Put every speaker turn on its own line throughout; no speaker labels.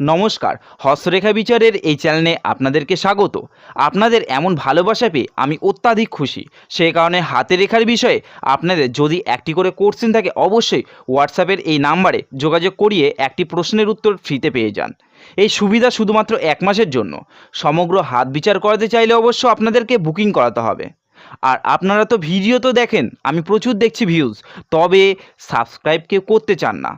নমস্কার, হস্তরেখা বিচারের এই চ্যানেলে আপনাদেরকে স্বাগত। আপনাদের এমন ভালোবাসা পেয়ে আমি অত্যাধিক খুশি। সেই কারণে হাতে রেখার বিষয়ে আপনাদের যদি একটি করে কোশ্চেন থাকে, অবশ্যই হোয়াটসঅ্যাপের এই নাম্বারে যোগাযোগ করিয়ে একটি প্রশ্নের উত্তর ফ্রিতে পেয়ে যান। এই সুবিধা শুধুমাত্র এক মাসের জন্য। সমগ্র হাত বিচার করাতে চাইলে অবশ্য আপনাদেরকে বুকিং করাতে হবে। আর আপনারা তো ভিডিও তো দেখেন, আমি প্রচুর দেখছি ভিউজ তবে সাবস্ক্রাইব কেউ করতে চান না।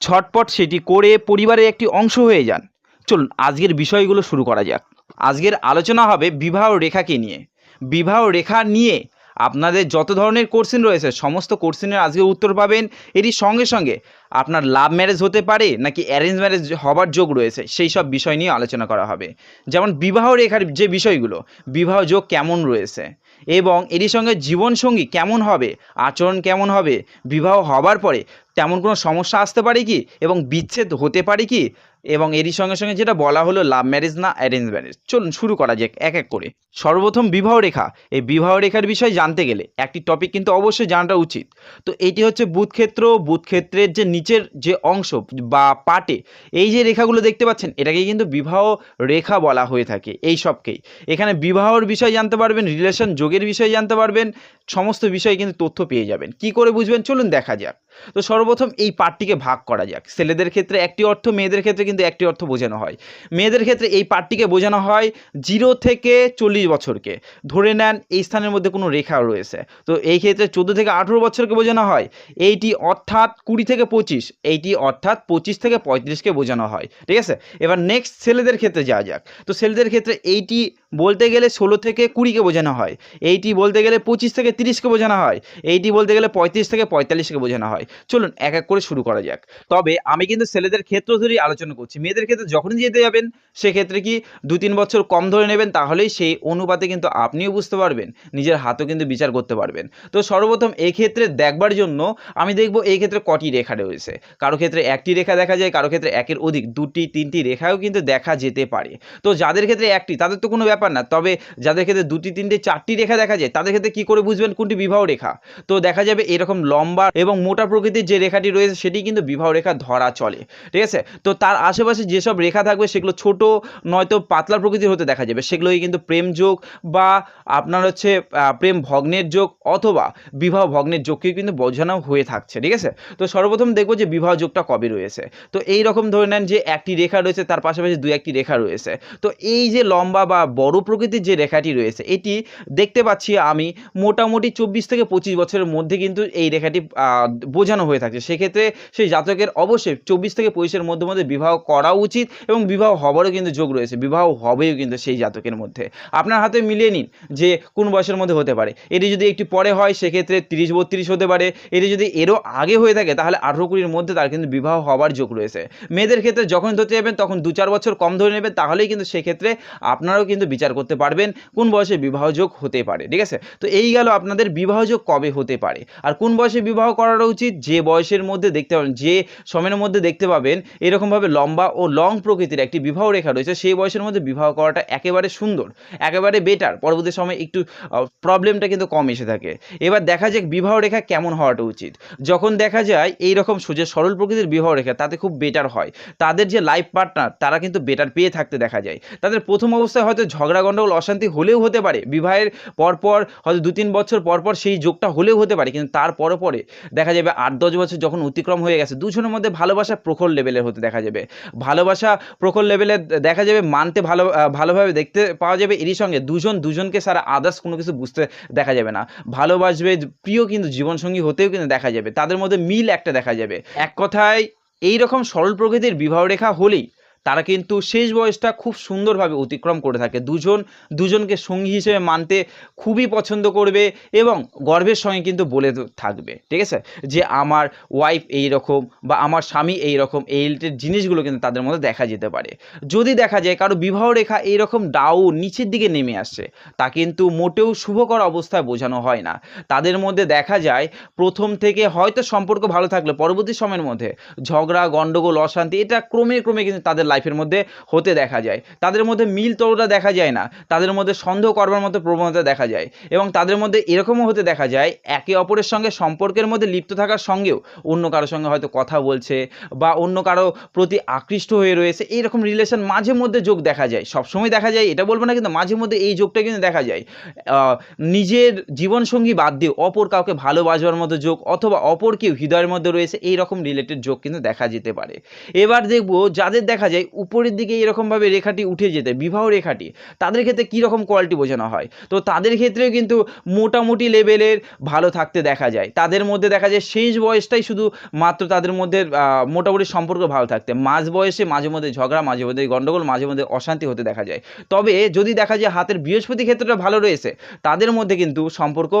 ছটপট সেটি করে পরিবারের একটি অংশ হয়ে যান। চলুন, আজকের বিষয়গুলো শুরু করা যাক। আজকের আলোচনা হবে বিবাহ রেখাকে নিয়ে। বিবাহ রেখা নিয়ে আপনাদের যত ধরনের কোর্সিন রয়েছে, সমস্ত কোর্সিনের আজকে উত্তর পাবেন। এরই সঙ্গে সঙ্গে আপনার লাভ ম্যারেজ হতে পারে নাকি অ্যারেঞ্জ ম্যারেজ হবার যোগ রয়েছে, সেই সব বিষয় নিয়ে আলোচনা করা হবে। যেমন বিবাহ রেখার যে বিষয়গুলো, বিবাহ যোগ কেমন রয়েছে? এবং এরই সঙ্গে জীবনসঙ্গী কেমন হবে? আচরণ কেমন হবে? বিবাহ হবার পরে তেমন কোনো সমস্যা আসতে পারে কি? এবং বিচ্ছেদ হতে পারে কি? এবং এরই সঙ্গে সঙ্গে যেটা বলা হলো লাভ ম্যারেজ না অ্যারেঞ্জ ম্যারেজ চলুন শুরু করা যাক এক এক করে। সর্বপ্রথম বিবাহ রেখা। এই বিবাহ রেখার বিষয়ে জানতে গেলে একটি টপিক কিন্তু অবশ্যই জানাটা উচিত। তো এটি হচ্ছে বুধক্ষেত্র। বুধক্ষেত্রের যে নিচের যে অংশ বা পাটে এই যে রেখাগুলো দেখতে পাচ্ছেন এটাকে কিন্তু বিবাহ রেখা বলা হয়ে থাকে এই সবকেই। এখানে বিবাহর বিষয় জানতে পারবেন রিলেশন যোগের বিষয়ে জানতে পারবেন। সমস্ত বিষয়ে কিন্তু তথ্য পেয়ে যাবেন। কি করে বুঝবেন? চলুন দেখা যাক। তো সর্বপ্রথম এই পার্টটিকে ভাগ করা যাক। ছেলেদের ক্ষেত্রে একটি অর্থ, মেয়েদের ক্ষেত্রে কিন্তু একটি অর্থ বোঝানো হয়। মেয়েদের ক্ষেত্রে এই পার্টটিকে বোঝানো হয় জিরো থেকে চল্লিশ বছরকে। ধরে নেন এই স্থানের মধ্যে কোনো রেখা রয়েছে। তো এই ক্ষেত্রে চোদ্দ থেকে আঠেরো বছরকে বোঝানো হয়। এইটি অর্থাৎ কুড়ি থেকে পঁচিশ। এইটি অর্থাৎ পঁচিশ থেকে পঁয়ত্রিশকে বোঝানো হয়। ঠিক আছে? এবার নেক্সট ছেলেদের ক্ষেত্রে যাওয়া যাক। তো ছেলেদের ক্ষেত্রে এইটি বলতে গেলে ষোলো থেকে কুড়িকে বোঝানো হয়। এইটি বলতে গেলে পঁচিশ থেকে তিরিশকে বোঝানো হয়। এইটি বলতে গেলে পঁয়ত্রিশ থেকে পঁয়তাল্লিশকে বোঝানো হয়। চলুন এক এক করে শুরু করা যাক। তবে আমি কিন্তু ছেলেদের ক্ষেত্র ধরেই আলোচনা করছি। মেয়েদের ক্ষেত্রে যখনই যেতে যাবেন, সেক্ষেত্রে কি দু তিন বছর কম ধরে নেবেন, তাহলেই সেই অনুপাতে কিন্তু আপনিও বুঝতে পারবেন, নিজের হাতও কিন্তু বিচার করতে পারবেন। তো সর্বপ্রথম ক্ষেত্রে দেখবার জন্য আমি দেখব এই ক্ষেত্রে কটি রেখা রয়েছে। কারও ক্ষেত্রে একটি রেখা দেখা যায়, কারও ক্ষেত্রে একের অধিক দুটি, তিনটি রেখাও কিন্তু দেখা যেতে পারে। তো যাদের ক্ষেত্রে একটি, তাদের তো কোনো ব্যাপার না। তবে যাদের ক্ষেত্রে দুটি, তিনটে, চারটি রেখা দেখা যায়, তাদের ক্ষেত্রে কি করে বুঝবেন কোনটি বিবাহ রেখা? তো দেখা যাবে এরকম লম্বা এবং মোটা প্রকৃতির যে রেখাটি রয়েছে, সেটি কিন্তু বিবাহ রেখা ধরা চলে। ঠিক আছে? তো তার আশেপাশে যেসব রেখা থাকবে, সেগুলো ছোট নয়তো পাতলা প্রকৃতির হতে দেখা যাবে। সেগুলোই কিন্তু প্রেম যোগ বা আপনার হচ্ছে প্রেম ভগ্নের যোগ অথবা বিবাহ ভগ্নের যোগকেও কিন্তু বোঝানো হয়ে থাকছে। ঠিক আছে? তো সর্বপ্রথম দেখব যে বিবাহ যোগটা কবে রয়েছে। তো এই রকম ধরে নেন যে একটি রেখা রয়েছে, তার পাশাপাশি দু একটি রেখা রয়েছে। তো এই যে লম্বা বা বড় প্রকৃতির যে রেখাটি রয়েছে, এটি দেখতে পাচ্ছি আমি মোটামুটি চব্বিশ থেকে পঁচিশ বছরের মধ্যে কিন্তু এই রেখাটি বোঝানো হয়ে থাকে সেক্ষেত্রে সেই জাতকের অবশ্যই চব্বিশ থেকে পঁচিশের মধ্যে মধ্যে বিবাহ করা উচিত এবং বিবাহ হবারও কিন্তু যোগ রয়েছে। বিবাহ হবেও কিন্তু সেই জাতকের মধ্যে। আপনার হাতে মিলিয়ে নিন যে কোন বয়সের মধ্যে হতে পারে। এটি যদি একটু পরে হয়, সেক্ষেত্রে তিরিশ, বত্রিশ হতে পারে। এটি যদি এরও আগে হয়ে থাকে, তাহলে আঠেরো কুড়ির মধ্যে তার কিন্তু বিবাহ হবার যোগ রয়েছে। মেয়েদের ক্ষেত্রে যখন ধরতে যাবেন, তখন দু চার বছর কম ধরে নেবেন, তাহলেই কিন্তু সেক্ষেত্রে আপনারাও কিন্তু বিচার করতে পারবেন কোন বয়সে বিবাহ যোগ হতে পারে। ঠিক আছে? তো এই গেল আপনাদের বিবাহ যোগ কবে হতে পারে? আর কোন বয়সে বিবাহ করাটা উচিত? যে বয়সের মধ্যে দেখতে পাবেন, যে সময়ের মধ্যে দেখতে পাবেন এরকমভাবে লম্বা ও লং প্রকৃতির একটি বিবাহ রেখা রয়েছে, সেই বয়সের মধ্যে বিবাহ করাটা একেবারে সুন্দর, একেবারে বেটার পরবর্তী সময়ে একটু প্রবলেমটা কিন্তু কম এসে থাকে। এবার দেখা যাক বিবাহ রেখা কেমন হওয়াটা উচিত। যখন দেখা যায় এই রকম সোজা সরল প্রকৃতির বিবাহ রেখা, তাতে খুব বেটার হয়। তাদের যে লাইফ পার্টনার তারা কিন্তু বেটার পেয়ে থাকতে দেখা যায়। তাদের প্রথম অবস্থায় হয়তো ঝগড়া গণ্ডগোল অশান্তি হলেও হতে পারে। বিবাহের পরপর হয়তো দু তিন বছর পরপর সেই যোগটা হলেও হতে পারে, কিন্তু তার পরে পরে দেখা যাবে আট দশ বছর যখন অতিক্রম হয়ে গেছে, দুজনের মধ্যে ভালোবাসা প্রখর লেভেলের হতে দেখা যাবে। ভালোবাসা প্রখর লেভেলে দেখা যাবে মানতে ভালো ভালোভাবে দেখতে পাওয়া যাবে, এরই সঙ্গে দুজন দুজনকে সারা আদার্স কোনো কিছু বুঝতে দেখা যাবে না। ভালোবাসবে প্রিয় কিন্তু জীবনসঙ্গী হতেও কিন্তু দেখা যাবে, তাদের মধ্যে মিল একটা দেখা যাবে। এক কথায় এই রকম সরল প্রকৃতির বিবাহ রেখা হলেই তারা কিন্তু শেষ বয়সটা খুব সুন্দরভাবে অতিক্রম করে থাকে। দুজন, দুজনকে সঙ্গী হিসেবে মানতে খুবই পছন্দ করবে এবং গর্বের সঙ্গে কিন্তু বলে থাকবে। ঠিক আছে? যে আমার ওয়াইফ এই রকম বা আমার স্বামী এই রকম এই রিলেটেড জিনিসগুলো কিন্তু তাদের মধ্যে দেখা যেতে পারে। যদি দেখা যায় কারও বিবাহ রেখা এই রকম ডাউন নিচের দিকে নেমে আসছে, তা কিন্তু মোটেও শুভকর অবস্থায় বোঝানো হয় না। তাদের মধ্যে দেখা যায়, প্রথম থেকে হয়তো সম্পর্ক ভালো থাকলে পরবর্তী সময়ের মধ্যে ঝগড়া গণ্ডগোল অশান্তি, এটা ক্রমে ক্রমে কিন্তু তাদের লাইফ লাইফের মধ্যে হতে দেখা যায়। তাদের মধ্যে মিল তরুটা দেখা যায় না। তাদের মধ্যে সন্দেহ করবার মতো প্রবণতা দেখা যায়। এবং তাদের মধ্যে এরকমও হতে দেখা যায়, একে অপরের সঙ্গে সম্পর্কের মধ্যে লিপ্ত থাকার সঙ্গেও অন্য কারোর সঙ্গে হয়তো কথা বলছে বা অন্য কারও প্রতি আকৃষ্ট হয়ে রয়েছে। এইরকম রিলেশন মাঝে মধ্যে যোগ দেখা যায়। সবসময় দেখা যায়, এটা বলব না কিন্তু মাঝে মধ্যে এই যোগটা কিন্তু দেখা যায়। নিজের জীবনসঙ্গী বাদ দিয়ে অপর কাউকে ভালোবাসবার মতো যোগ অথবা অপর কেউ হৃদয়ের মধ্যে রয়েছে এই রকম রিলেটেড যোগ কিন্তু দেখা যেতে পারে। এবার দেখব যাদের দেখা যায় উপরের দিকে এরকমভাবে রেখাটি উঠে যেতে, বিবাহ রেখাটি, তাদের ক্ষেত্রে কী রকম কোয়ালিটি বোঝানো হয়? তো তাদের ক্ষেত্রেও কিন্তু মোটামুটি লেভেলের ভালো থাকতে দেখা যায়। তাদের মধ্যে দেখা যায় শেষ বয়সটাই শুধু মাত্র তাদের মধ্যে মোটামুটি সম্পর্ক ভালো থাকতে। মাঝ বয়সে মাঝে মধ্যে ঝগড়া, মাঝে মধ্যে গণ্ডগোল মাঝে মধ্যে অশান্তি হতে দেখা যায়। তবে যদি দেখা যায় হাতের বৃহস্পতি ক্ষেত্রটা ভালো রয়েছে, তাদের মধ্যে কিন্তু সম্পর্ক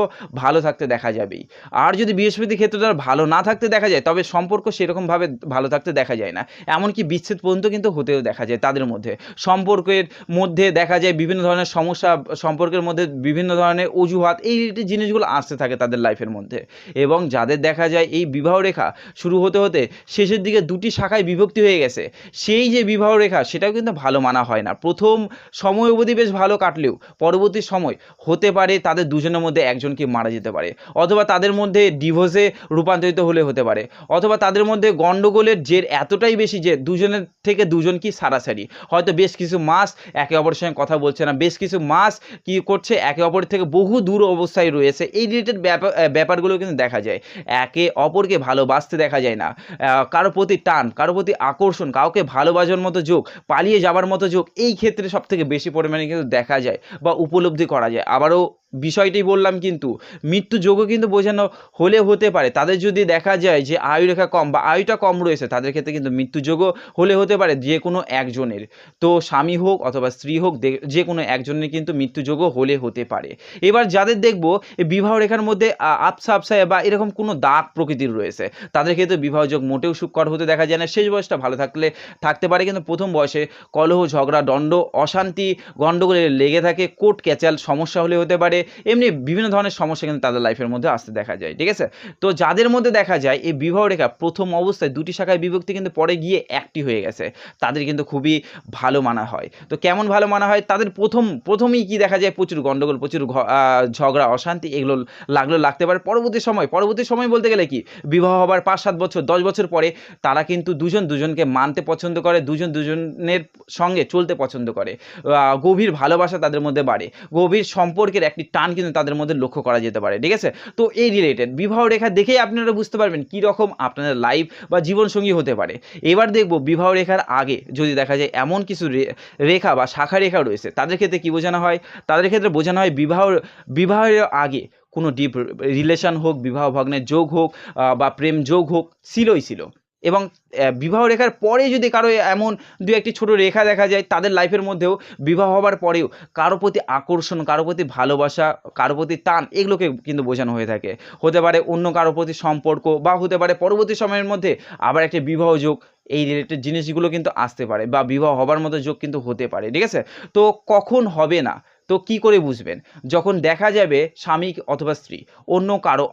ভালো থাকতে দেখা যাবেই। আর যদি বৃহস্পতি ক্ষেত্রটা ভালো না থাকতে দেখা যায়, তবে সম্পর্ক সেরকমভাবে ভালো থাকতে দেখা যায় না। এমনকি বিচ্ছেদ পর্যন্ত কিন্তু হতেও দেখা যায় তাদের মধ্যে। সম্পর্কের মধ্যে দেখা যায় বিভিন্ন ধরনের সমস্যা, সম্পর্কের মধ্যে বিভিন্ন ধরনের অজুহাত, এই জিনিসগুলো আসতে থাকে তাদের লাইফের মধ্যে। এবং যাদের দেখা যায় এই বিবাহ রেখা শুরু হতে হতে শেষের দিকে দুটি শাখায় বিভক্তি হয়ে গেছে। সেই যে বিবাহ রেখা, সেটাও কিন্তু ভালো মানা হয় না। প্রথম সময় অবধি বেশ ভালো কাটলেও পরবর্তী সময় হতে পারে তাদের দুজনের মধ্যে একজনকে মারা যেতে পারে। অথবা তাদের মধ্যে ডিভোর্সে রূপান্তরিত হলে হতে পারে। অথবা তাদের মধ্যে গণ্ডগোলের জের এতটাই বেশি যে দুজনের থেকে দুজন কি সারাসারি? হয়তো বেশ কিছু মাস একে অপরের সঙ্গে কথা বলছে না, বেশ কিছু মাস কি করছে, একে অপরের থেকে বহু দূর অবস্থায় রয়েছে। এই রিলেটেড ব্যাপার ব্যাপারগুলো কিন্তু দেখা যায়। একে অপরকে ভালোবাসতে দেখা যায় না। কারও প্রতি টান, কারও প্রতি আকর্ষণ, কাউকে ভালোবাসার মতো যোগ, পালিয়ে যাবার মতো যোগ, এই ক্ষেত্রে সব থেকে বেশি পরিমাণে কিন্তু দেখা যায় বা উপলব্ধি করা যায়। আবারও বিষয়টি বললাম কিন্তু, মৃত্যু যোগও কিন্তু বোঝানো হলে হতে পারে। তাদের যদি দেখা যায় যে আয়ু রেখা কম বা আয়ুটা কম রয়েছে, তাদের ক্ষেত্রে কিন্তু মৃত্যু যোগও হলে হতে পারে যে কোনো একজনের। তো স্বামী হোক অথবা স্ত্রী হোক যে কোনো একজনের কিন্তু মৃত্যু যোগও হলে হতে পারে। এবার যাদের দেখব বিবাহ রেখার মধ্যে আপসা আপসায় বা এরকম কোনো দাগ প্রকৃতির রয়েছে, তাদের ক্ষেত্রে বিবাহ যোগ মোটেও সুখকর হতে দেখা যায় না। শেষ বয়সটা ভালো থাকলে, থাকতে পারে কিন্তু প্রথম বয়সে কলহ, ঝগড়া, দণ্ড, অশান্তি, গণ্ডগোলে লেগে থাকে, কোর্ট ক্যাচাল, সমস্যা হলে হতে পারে। এমনি বিভিন্ন ধরনের সমস্যা কিন্তু তাদের লাইফের মধ্যে আসতে দেখা যায়, ঠিক আছে? তো যাদের মধ্যে দেখা যায়, এই বিবাহ রেখা প্রথম অবস্থায় দুটি শাখায় বিভক্তি কিন্তু পরে গিয়ে একটি হয়ে গেছে, তাদের কিন্তু খুবই ভালো মানা হয়। তো কেমন ভালো মানা হয়? তাদের প্রথম, প্রথমেই কি দেখা যায়? প্রচুর গণ্ডগোল প্রচুর ঝগড়া, অশান্তি এগুলো লাগল, লাগতে পারে। পরবর্তী সময় পরবর্তী সময় বলতে গেলে কি? বিবাহ হবার পাঁচ, সাত বছর, দশ বছর পরে তারা কিন্তু দুজন দুজনকে মানতে পছন্দ করে, দুজন দুজনের সঙ্গে চলতে পছন্দ করে। গভীর ভালোবাসা তাদের মধ্যে বাড়ে। গভীর সম্পর্কের একটি টান কিন্তু তাদের মধ্যে লক্ষ্য করা যেতে পারে, ঠিক আছে? তো এই রিলেটেড বিবাহ রেখা দেখেই আপনারা বুঝতে পারবেন কী রকম আপনাদের লাইফ বা জীবনসঙ্গী হতে পারে। এবার দেখব বিবাহ রেখার আগে যদি দেখা যায় এমন কিছু রেখা বা শাখা রেখা রয়েছে, তাদের ক্ষেত্রে কী বোঝানো হয়? তাদের ক্ষেত্রে বোঝানো হয় বিবাহ বিবাহের আগে কোনো ডিপ রিলেশন হোক, বিবাহ ভগ্নের যোগ হোক বা প্রেম যোগ হোক, ছিলই ছিল। এবং বিবাহ রেখার পরে যদি কারও এমন দু একটি ছোট রেখা দেখা যায়, তাদের লাইফের মধ্যেও বিবাহ হবার পরেও কারও প্রতি আকর্ষণ, কারও প্রতি ভালোবাসা, কারও প্রতি টান এগুলোকে কিন্তু বোঝানো হয়ে থাকে। হতে পারে অন্য কারও প্রতি সম্পর্ক বা হতে পারে পরবর্তী সময়ের মধ্যে আবার একটি বিবাহ যোগ, এই রিলেটেড জিনিসগুলো কিন্তু আসতে পারে বা বিবাহ হবার মতো যোগ কিন্তু হতে পারে, ঠিক আছে? তো কখন হবে না? তো কি করে বুঝবেন? যখন দেখা যাবে স্বামী অথবা স্ত্রী অন্য কারও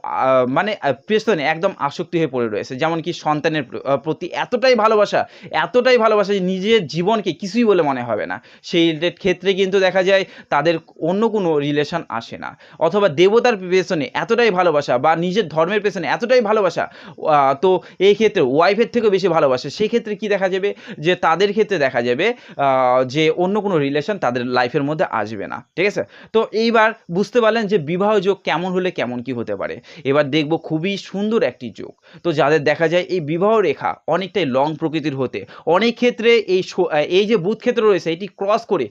মানে পেছনে একদম আসক্তি হয়ে পড়ে রয়েছে, যেমন কি সন্তানের প্রতি এতটাই ভালোবাসা এতটাই ভালোবাসা যে নিজের জীবনকে কিছুই বলে মনে হবে না। সেই ক্ষেত্রে কিন্তু দেখা যায় তাদের অন্য কোনো রিলেশন আসে না। অথবা দেবতার পেছনে এতটাই ভালোবাসা বা নিজের ধর্মের পেছনে এতটাই ভালোবাসা তো এই ক্ষেত্রে ওয়াইফের থেকেও বেশি ভালোবাসে। সেই ক্ষেত্রে কি দেখা যাবে? যে তাদের ক্ষেত্রে দেখা যাবে যে অন্য কোনো রিলেশন তাদের লাইফের মধ্যে আসবে না। ঠিক আছে? তো এইবার বুঝতে পারলেন যে বিবাহ যোগ কেমন হলে কেমন কি হতে পারে। এবার দেখব খুবই সুন্দর একটি যোগ। তো যাদের দেখা যায় এই বিবাহ রেখা অনেকটাই লং প্রকৃতির হতে, অনেক ক্ষেত্রে এই এই যে বুধ ক্ষেত্র রয়েছে এটি ক্রস করে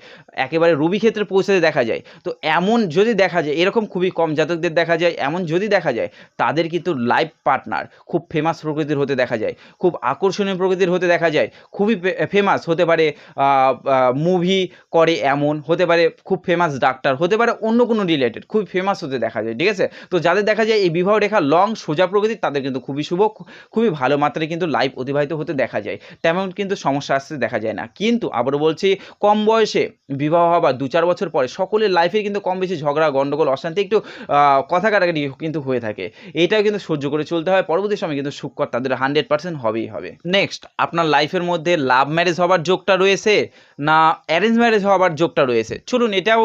একেবারে রবি ক্ষেত্রে পৌঁছাতে দেখা যায়। তো এমন যদি দেখা যায়, এরকম খুবই কম জাতকদের দেখা যায়, এমন যদি দেখা যায়, তাদের কিন্তু লাইফ পার্টনার খুব ফেমাস প্রকৃতির হতে দেখা যায়, খুব আকর্ষণীয় প্রকৃতির হতে দেখা যায়, খুবই ফেমাস হতে পারে মুভি করে এমন, হতে পারে খুব ফেমাস ফেমাস ডাক্তার হতে পারে অন্য কোনো রিলেটেড খুবই ফেমাস হতে দেখা যায়, ঠিক আছে? তো যাদের দেখা যায় এই বিবাহ রেখা লং সোজা প্রকৃতির তাদের কিন্তু খুবই শুভ খুবই ভালো মাত্রায় কিন্তু লাইফ অতিবাহিত হতে দেখা যায়। তেমন কিন্তু সমস্যা আসতে দেখা যায় না। কিন্তু আবারও বলছি, কম বয়সে বিবাহ হওয়ার দু চার বছর পরে সকলের লাইফে কিন্তু কম বেশি ঝগড়া, গন্ডগোল, অশান্তি একটু কথা কাটাকাটি কিন্তু হয়ে থাকে। এটাও কিন্তু সহ্য করে চলতে হয়। পরবর্তী সময় কিন্তু সুখকর তাদের হান্ড্রেড পার্সেন্ট হবেই হবে। নেক্সট আপনার লাইফের মধ্যে লাভ ম্যারেজ হওয়ার যোগটা রয়েছে না অ্যারেঞ্জ ম্যারেজ হওয়ার যোগটা রয়েছে? চলুন এটাও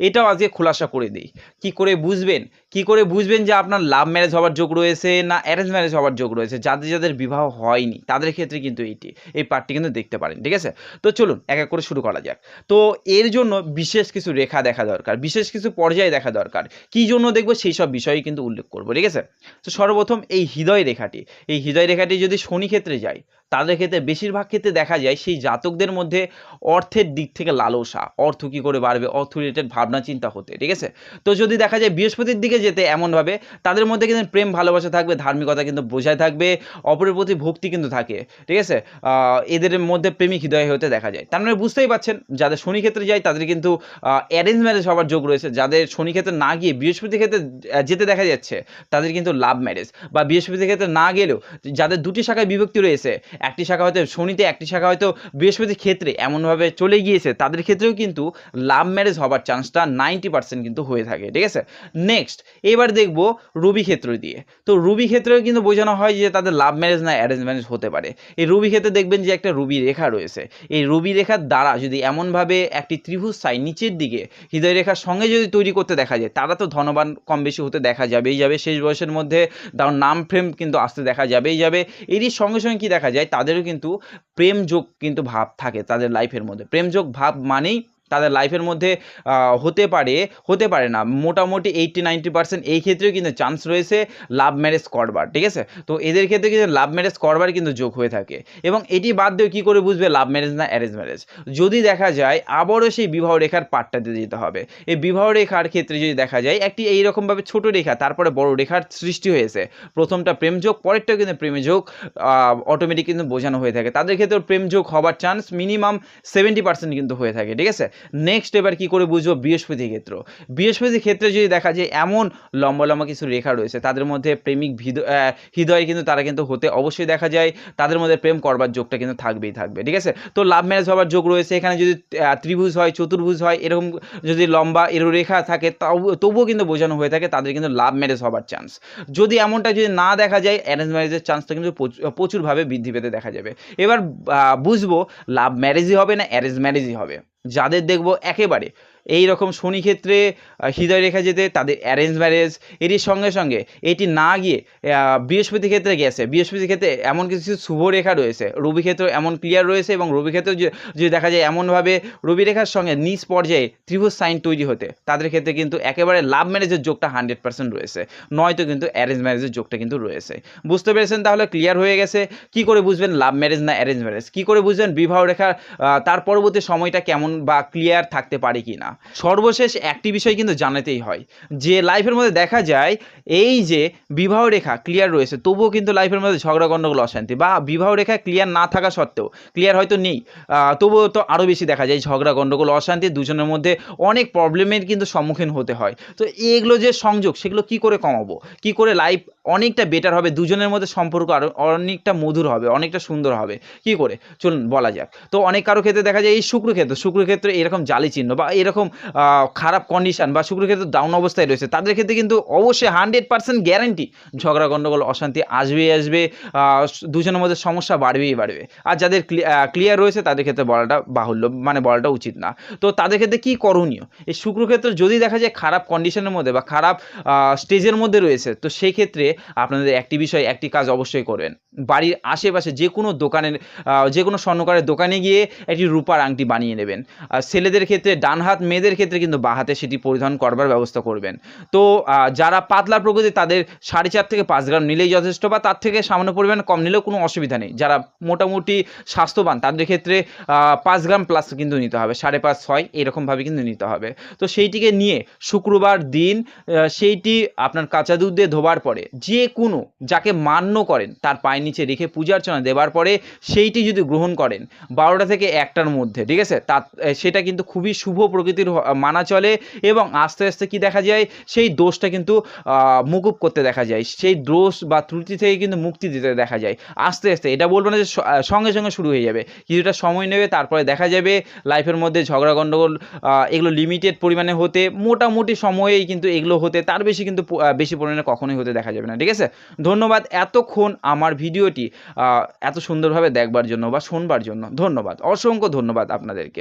এটাও আজকে খোলাসা করে দিই। কি করে বুঝবেন? কি করে বুঝবেন যে আপনার লাভ ম্যারেজ হওয়ার যোগ রয়েছে না অ্যারেঞ্জ ম্যারেজ হওয়ার যোগ রয়েছে? যাদের যাদের বিবাহ হয়নি, তাদের ক্ষেত্রে কিন্তু এইটি, এই পার্টটি কিন্তু দেখতে পারেন, ঠিক আছে? তো চলুন, এক এক করে শুরু করা যাক। তো এর জন্য বিশেষ কিছু রেখা দেখা দরকার, বিশেষ কিছু পর্যায়ে দেখা দরকার। কী জন্য দেখব? সেই সব বিষয়ে কিন্তু উল্লেখ করব, ঠিক আছে? তো সর্বপ্রথম এই হৃদয় রেখাটি, এই হৃদয় রেখাটি যদি শনি ক্ষেত্রে যায়, তাদের ক্ষেত্রে বেশিরভাগ ক্ষেত্রে দেখা যায় সেই জাতকদের মধ্যে অর্থের দিক থেকে লালসা, অর্থ কী করে বাড়বে? অর্থ রিলেটেড ভাবনা, চিন্তা হতে, ঠিক আছে? তো যদি দেখা যায় বৃহস্পতির দিকে যেতে এমনভাবে, তাদের মধ্যে কিন্তু প্রেম, ভালোবাসা থাকবে, ধার্মিকতা কিন্তু বোঝায় থাকবে, অপরের প্রতি ভক্তি কিন্তু থাকে, ঠিক আছে? এদের মধ্যে প্রেমিক হৃদয় হতে দেখা যায়। তার মানে বুঝতেই পাচ্ছেন, যাদের শনি ক্ষেত্রে যায় তাদের কিন্তু অ্যারেঞ্জ ম্যারেজ হওয়ার যোগ রয়েছে। যাদের শনি ক্ষেত্রে না গিয়ে বৃহস্পতি ক্ষেত্রে যেতে দেখা যাচ্ছে, তাদের কিন্তু লাভ ম্যারেজ বা বৃহস্পতি ক্ষেত্রে না গেলেও, যাদের দুটি শাখায় বিভক্তি রয়েছে, একটি শাখা হয়তো শনিতে, একটি শাখা হয়তো বৃহস্পতি ক্ষেত্রে, এমনভাবে চলে গিয়েছে, তাদের ক্ষেত্রেও কিন্তু লাভ ম্যারেজ হবার চান্সটা নাইনটি পার্সেন্ট কিন্তু হয়ে থাকে, ঠিক আছে? নেক্সট এবার দেখব রুবি ক্ষেত্র দিয়ে। তো রুবি ক্ষেত্রেও কিন্তু বোঝানো হয় যে তাদের লাভ ম্যারেজ না অ্যারেঞ্জ ম্যারেজ হতে পারে। এই রুবি ক্ষেত্রে দেখবেন যে একটা রুবি রেখা রয়েছে। এই রুবি রেখার দ্বারা যদি এমনভাবে একটি ত্রিভুজ সাই নিচের দিকে হৃদয় রেখার সঙ্গে যদি তৈরি করতে দেখা যায়, তারা তো ধনবান কম বেশি হতে দেখা যাবেই যাবে। শেষ বয়সের মধ্যে তার নাম ফ্রেম কিন্তু আসতে দেখা যাবেই যাবে। এরই সঙ্গে সঙ্গে কি দেখা যায়, তাদেরও কিন্তু প্রেম যোগ কিন্তু ভাব থাকে তাদের লাইফের মধ্যে। প্রেম যোগ ভাব মানেই তাদের লাইফের মধ্যে হতে পারে হতে পারে না। মোটামুটি এইটটি নাইনটি পার্সেন্ট এই ক্ষেত্রেও কিন্তু চান্স রয়েছে লাভ ম্যারেজ করবার, ঠিক আছে? তো এদের ক্ষেত্রে কিন্তু লাভ ম্যারেজ করবার কিন্তু যোগ হয়ে থাকে। এবং এটি বাদ দিয়েও কী করে বুঝবে লাভ ম্যারেজ না অ্যারেঞ্জ ম্যারেজ যদি দেখা যায়, আবারও সেই বিবাহ রেখার পাটটা দিয়ে যেতে হবে। এই বিবাহ রেখার ক্ষেত্রে যদি দেখা যায়, একটি এইরকমভাবে ছোট রেখা, তারপরে বড় রেখার সৃষ্টি হয়েছে। প্রথমটা প্রেম যোগ পরেরটাও কিন্তু প্রেমে যোগ অটোমেটিক কিন্তু বোঝানো হয়ে থাকে। তাদের ক্ষেত্রে প্রেম যোগ হবার চান্স মিনিমাম সেভেন্টি পার্সেন্ট কিন্তু হয়ে থাকে, ঠিক আছে? নেক্সট এবার কি করে বুঝব? বৃহস্পতি ক্ষেত্র। বৃহস্পতি ক্ষেত্রে যদি দেখা যায় এমন লম্বা লম্বা কিছু রেখা রয়েছে, তাদের মধ্যে প্রেমিক হৃদয় কিন্তু তারা কিন্তু হতে অবশ্যই দেখা যায়। তাদের মধ্যে প্রেম করবার যোগটা কিন্তু থাকবেই থাকবে, ঠিক আছে? তো লাভ ম্যারেজ হওয়ার যোগ রয়েছে। এখানে যদি ত্রিভুজ হয়, চতুর্ভুজ হয়, এরকম যদি লম্বা এরো রেখা থাকে তবুও কিন্তু বোঝানো হয়ে থাকে তাদের কিন্তু লাভ ম্যারেজ হবার চান্স যদি এমনটা যদি না দেখা যায় অ্যারেঞ্জ ম্যারেজের চান্সটা কিন্তু প্রচুর- প্রচুরভাবে বৃদ্ধি পেতে দেখা যাবে। এবার বুঝব লাভ ম্যারেজই হবে না অ্যারেঞ্জ ম্যারেজই হবে? যাদের দেখব একেবারে এই রকম শনি ক্ষেত্রে হৃদয় রেখা যেতে, তাদের অ্যারেঞ্জ ম্যারেজ এটির সঙ্গে সঙ্গে এটি না গিয়ে বৃহস্পতি ক্ষেত্রে গেছে। বৃহস্পতি ক্ষেত্রে এমন কিছু শুভ রেখা রয়েছে। রবি ক্ষেত্রে এমন ক্লিয়ার রয়েছে এবং রবি ক্ষেত্রে যদি দেখা যায় এমনভাবে রবি রেখার সঙ্গে নিজ পর্যায়ে ত্রিভুজ সাইন তৈরি হতে, তাদের ক্ষেত্রে কিন্তু একেবারে লাভ ম্যারেজের যোগটা হান্ড্রেড পার্সেন্ট রয়েছে। নয়তো কিন্তু অ্যারেঞ্জ ম্যারেজের যোগটা কিন্তু রয়েছে। বুঝতে পেরেছেন তাহলে ক্লিয়ার হয়ে গেছে। কি করে বুঝবেন লাভ ম্যারেজ না অ্যারেঞ্জ ম্যারেজ কী করে বুঝবেন বিবাহ রেখা তার পরবর্তী সময়টা কেমন বা ক্লিয়ার থাকতে পারে কি না সর্বশেষ একটি বিষয় কিন্তু জানাতেই হয়। যে লাইফের মধ্যে দেখা যায়, এই যে বিবাহ রেখা ক্লিয়ার রয়েছে, তবুও কিন্তু লাইফের মধ্যে ঝগড়া গণ্ডগোল অশান্তি বা বিবাহ রেখা ক্লিয়ার না থাকা সত্ত্বেও ক্লিয়ার হয়তো নেই তবুও তো আরও বেশি দেখা যায়, ঝগড়া গণ্ডগোল অশান্তি দুজনের মধ্যে অনেক প্রবলেমের কিন্তু সম্মুখীন হতে হয়। তো এগুলো যে সংযোগ, সেগুলো কি করে কমাবো? কি করে লাইফ অনেকটা বেটার হবে, দুজনের মধ্যে সম্পর্ক আরও অনেকটা মধুর হবে, অনেকটা সুন্দর হবে। কি করে? চলুন বলা যাক। তো অনেক কারও ক্ষেত্রে দেখা যায় এই শুক্র ক্ষেত্র, শুক্র ক্ষেত্রে এরকম জালি চিহ্ন বা এরকম খারাপ কন্ডিশন বা শুক্র ক্ষেত্রে ডাউন অবস্থায় রয়েছে, তাদের ক্ষেত্রে কিন্তু অবশ্যই হান্ড্রেড পার্সেন্ট গ্যারান্টি ঝগড়া গণ্ডগোল অশান্তি আসবেই আসবে দুজনের মধ্যে সমস্যা বাড়বেই বাড়বে। আর যাদের ক্লিয়ার রয়েছে তাদের ক্ষেত্রে বলাটা বাহুল্য মানে বলাটা উচিত না। তো তাদের ক্ষেত্রে কি করণীয়? এই শুক্র ক্ষেত্রে যদি দেখা যায় খারাপ কন্ডিশনের মধ্যে বা খারাপ স্টেজের মধ্যে রয়েছে, তো সেই ক্ষেত্রে আপনাদের একটি বিষয়, একটি কাজ অবশ্যই করবেন। বাড়ির আশেপাশে যে কোনো দোকানের যে কোনো স্বর্ণকারের দোকানে গিয়ে একটি রূপার আংটি বানিয়ে নেবেন। ছেলেদের ক্ষেত্রে ডান হাত মেয়েদের ক্ষেত্রে কিন্তু বাঁ হাতে সেটি পরিধান করবার ব্যবস্থা করবেন। তো যারা পাতলা প্রকৃতি তাদের সাড়ে চার থেকে পাঁচ গ্রাম নিলেই যথেষ্ট বা তার থেকে সামান্য পরিমাণ কম নিলেও কোনো অসুবিধা নেই। যারা মোটামুটি স্বাস্থ্যবান, তাদের ক্ষেত্রে পাঁচ গ্রাম প্লাস কিন্তু নিতে হবে। সাড়ে পাঁচ, ছয় এরকমভাবে কিন্তু নিতে হবে। তো সেইটিকে নিয়ে শুক্রবার দিন সেইটি আপনার কাঁচা দুধ দিয়ে ধোবার পরে যে কোনো যাকে মান্য করেন, তার পায়ের নিচে রেখে পূজা অর্চনা দেওয়ার পরে সেইটি যদি গ্রহণ করেন, বারোটা থেকে একটার মধ্যে, ঠিক আছে? তা সেটা কিন্তু খুবই শুভ প্রকৃতির মানা চলে এবং আস্তে আস্তে কি দেখা যায়? সেই দোষটা কিন্তু মুকুব করতে দেখা যায়। সেই দোষ বা ত্রুটি থেকে কিন্তু মুক্তি দিতে দেখা যায়। আস্তে আস্তে, এটা বলব না যে সঙ্গে সঙ্গে শুরু হয়ে যাবে। কিছুটা সময় নেবে, তারপরে দেখা যাবে লাইফের মধ্যে ঝগড়া গণ্ডগোল এগুলো লিমিটেড পরিমাণে হতে, মোটামুটি সময়েই কিন্তু এগুলো হতে, তার বেশি কিন্তু বেশি পরিমাণে কখনোই হতে দেখা যাবে না। ঠিক আছে? ধন্যবাদ এতক্ষণ আমার ভিডিওটি এত সুন্দরভাবে দেখবার জন্য বা শোনবার জন্য। ধন্যবাদ, অসংখ্য ধন্যবাদ আপনাদেরকে।